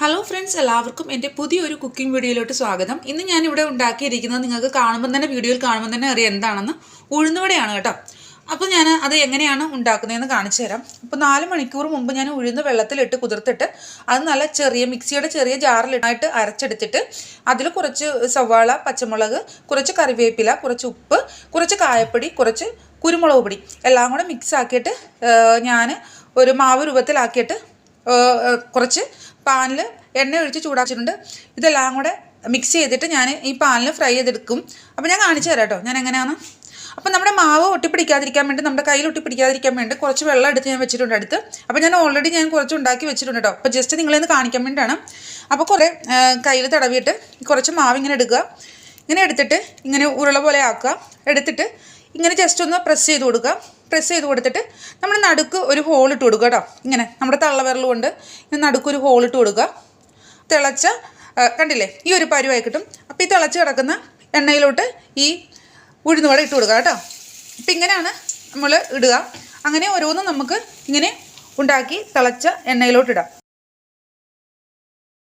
Hello friends എല്ലാവർക്കും എന്റെ പുതിയൊരു കുക്കിംഗ് വീഡിയോയിലോട്ട് സ്വാഗതം. ഇന്ന് ഞാനിവിടെ ഉണ്ടാക്കിയിരിക്കുന്നത് നിങ്ങൾക്ക് കാണുമ്പോൾ തന്നെ വീഡിയോയിൽ കാണുമ്പോൾ തന്നെ അറിയാം എന്താണെന്ന്. ഉഴുന്നുവടയാണ് കേട്ടോ. അപ്പോൾ ഞാൻ അത് എങ്ങനെയാണ് ഉണ്ടാക്കുന്നതെന്ന് കാണിച്ചു തരാം. അപ്പോൾ നാല് മണിക്കൂർ മുമ്പ് ഞാൻ ഉഴുന്ന് വെള്ളത്തിലിട്ട് കുതിർത്തിട്ട് അത് നല്ല ചെറിയ മിക്സിയുടെ ചെറിയ ജാറിലിട്ടായിട്ട് അരച്ചെടുത്തിട്ട് അതിൽ കുറച്ച് സവാള പച്ചമുളക് കുറച്ച് കറിവേപ്പില കുറച്ച് ഉപ്പ് കുറച്ച് കായപ്പൊടി കുറച്ച് കുരുമുളക് പൊടി എല്ലാം കൂടെ മിക്സ് ആക്കിയിട്ട് ഞാൻ ഒരു മാവ് രൂപത്തിലാക്കിയിട്ട് കുറച്ച് പാനിൽ എണ്ണ ഒഴിച്ച് ചൂടാക്കിയിട്ടുണ്ട്. ഇതെല്ലാം കൂടെ മിക്സ് ചെയ്തിട്ട് ഞാൻ ഈ പാനിൽ ഫ്രൈ ചെയ്തെടുക്കും. അപ്പോൾ ഞാൻ കാണിച്ചു തരാം കേട്ടോ ഞാൻ എങ്ങനെയാണ് അപ്പോൾ നമ്മുടെ മാവ് ഒട്ടിപ്പിടിക്കാതിരിക്കാൻ വേണ്ടി നമ്മുടെ കയ്യിൽ ഒട്ടിപ്പിടിക്കാതിരിക്കാൻ വേണ്ടി കുറച്ച് വെള്ളം എടുത്ത് ഞാൻ വെച്ചിട്ടുണ്ട് അടുത്ത്. അപ്പോൾ ഞാൻ ഓൾറെഡി ഞാൻ കുറച്ച് ഉണ്ടാക്കി വെച്ചിട്ടുണ്ട് കേട്ടോ അപ്പോൾ ജസ്റ്റ് നിങ്ങളെന്ന് കാണിക്കാൻ വേണ്ടിയിട്ടാണ്. അപ്പോൾ കുറേ കയ്യിൽ തടവിയിട്ട് കുറച്ച് മാവ് ഇങ്ങനെ എടുക്കുക ഇങ്ങനെ എടുത്തിട്ട് ഇങ്ങനെ ഉരുള പോലെ ആക്കുക. എടുത്തിട്ട് ഇങ്ങനെ ജസ്റ്റ് ഒന്ന് പ്രസ് ചെയ്ത് കൊടുക്കുക. പ്രസ് ചെയ്ത് കൊടുത്തിട്ട് നമ്മൾ നടുക്ക് ഒരു ഹോൾ ഇട്ട് കൊടുക്കുക കേട്ടോ. ഇങ്ങനെ നമ്മുടെ തള്ളവിരൽ കൊണ്ട് ഇങ്ങനെ നടുക്ക് ഒരു ഹോൾ ഇട്ട് കൊടുക്കുക. തിളച്ച കണ്ടില്ലേ ഈ ഒരു പരുവായി കിട്ടും. അപ്പോൾ ഈ തിളച്ച് കിടക്കുന്ന എണ്ണയിലോട്ട് ഈ ഉഴുന്നുവട ഇട്ട് കൊടുക്കുക കേട്ടോ. അപ്പം ഇങ്ങനെയാണ് നമ്മൾ ഇടുക. അങ്ങനെ ഓരോന്നും നമുക്ക് ഇങ്ങനെ ഉണ്ടാക്കി തിളച്ച എണ്ണയിലോട്ട് ഇടാം.